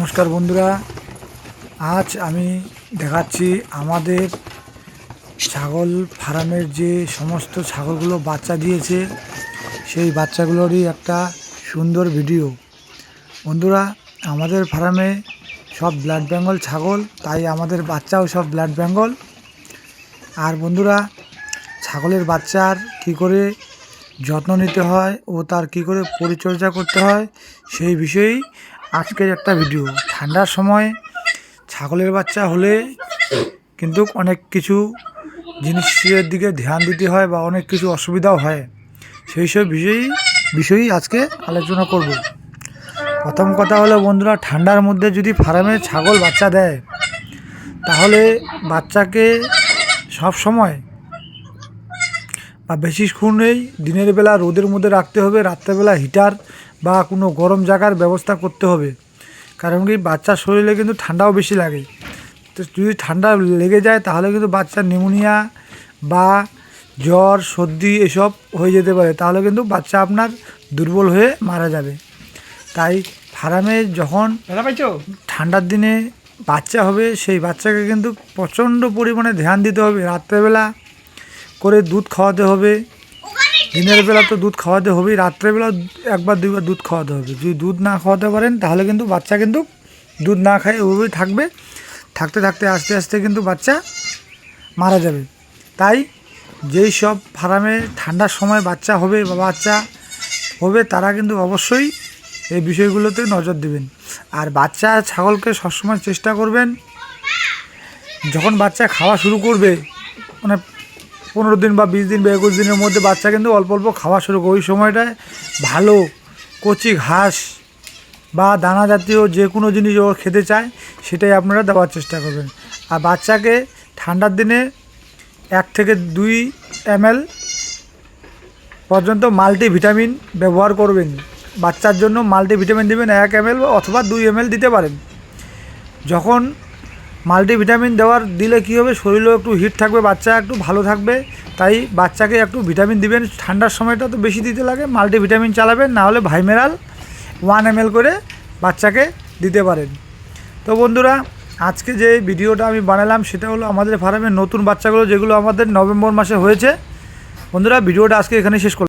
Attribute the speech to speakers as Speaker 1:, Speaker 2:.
Speaker 1: নমস্কার বন্ধুরা। আজ আমি দেখাচ্ছি আমাদের ছাগল ফার্মের যে সমস্ত ছাগলগুলো বাচ্চা দিয়েছে, সেই বাচ্চাগুলোরই একটা সুন্দর ভিডিও। বন্ধুরা, আমাদের ফার্মে সব ব্লাড বেঙ্গল ছাগল, তাই আমাদের বাচ্চাও সব ব্লাড বেঙ্গল। আর বন্ধুরা, ছাগলের বাচ্চার কি করে যত্ন নিতে হয় ও তার কি করে পরিচর্যা করতে হয়, সেই বিষয়েই আজকের একটা ভিডিও ঠান্ডার সময় ছাগলের বাচ্চা হলে কিন্তু অনেক কিছু জিনিসের দিকে ধ্যান দিতে হয় বা অনেক কিছু অসুবিধাও হয়। সেই সব বিষয়েই বিষয়েই আজকে আলোচনা করব। প্রথম কথা হলো, বন্ধুরা, ঠান্ডার মধ্যে যদি ফার্মে ছাগল বাচ্চা দেয়, তাহলে বাচ্চাকে সব সময় বা বেশিক্ষণেই দিনের বেলা রোদের মধ্যে রাখতে হবে। রাত্রেবেলা হিটার বা কোনো গরম জায়গার ব্যবস্থা করতে হবে। কারণ কি বাচ্চার শরীরে কিন্তু ঠান্ডাও বেশি লাগে। তো যদি ঠান্ডা লেগে যায় তাহলে কিন্তু বাচ্চার নিউমোনিয়া বা জ্বর সর্দি এসব হয়ে যেতে পারে। তাহলে কিন্তু বাচ্চা আপনার দুর্বল হয়ে মারা যাবে। তাই ফার্মে যখন ঠান্ডার দিনে বাচ্চা হবে সেই বাচ্চাকে কিন্তু প্রচণ্ড পরিমাণে ধ্যান দিতে হবে। রাত্রেবেলা করে দুধ খাওয়াতে হবে। দিনের বেলা তো দুধ খাওয়াতে হবেই রাত্রেবেলা একবার, দুইবার দুধ খাওয়াতে হবে। যদি দুধ না খাওয়াতে পারেন, তাহলে কিন্তু বাচ্চা কিন্তু দুধ না খায় ওভাবেই থাকবে। থাকতে থাকতে, আস্তে আস্তে কিন্তু বাচ্চা মারা যাবে। তাই যেই সব ফার্মে ঠান্ডার সময় বাচ্চা হবে বা বাচ্চা হবে, তারা কিন্তু অবশ্যই এই বিষয়গুলোতে নজর দেবেন। আর বাচ্চা ছাগলকে সবসময় চেষ্টা করবেন, যখন বাচ্চা খাওয়া শুরু করবে মানে পনেরো দিন বা বিশ দিন বা একুশ দিনের মধ্যে বাচ্চা কিন্তু অল্প অল্প খাওয়া শুরু করে। ওই সময়টায় ভালো কচি ঘাস বা দানা জাতীয় যে কোনো জিনিস ও খেতে চায়, সেটাই আপনারা দেওয়ার চেষ্টা করবেন। আর বাচ্চাকে ঠান্ডার দিনে এক থেকে দুই এমএল পর্যন্ত মাল্টিভিটামিন ব্যবহার করবেন। বাচ্চার জন্য মাল্টিভিটামিন দেবেন এক এমএল অথবা দুই এমএল দিতে পারেন। যখন মাল্টিভিটামিন দেওয়ার দিলে কী হবে? শরীরেও একটু হিট থাকবে, বাচ্চা একটু ভালো থাকবে। তাই বাচ্চাকে একটু ভিটামিন দিবেন। ঠান্ডার সময়টা তো বেশি দিতে লাগে। মাল্টিভিটামিন চালাবেন, না হলে ভাইমেরাল ওয়ান এম করে বাচ্চাকে দিতে পারেন। তো বন্ধুরা, আজকে যে ভিডিওটা আমি বানালাম, সেটা হলো আমাদের ফার্মের নতুন বাচ্চাগুলো, যেগুলো আমাদের নভেম্বর মাসে হয়েছে। বন্ধুরা, ভিডিওটা আজকে এখানে শেষ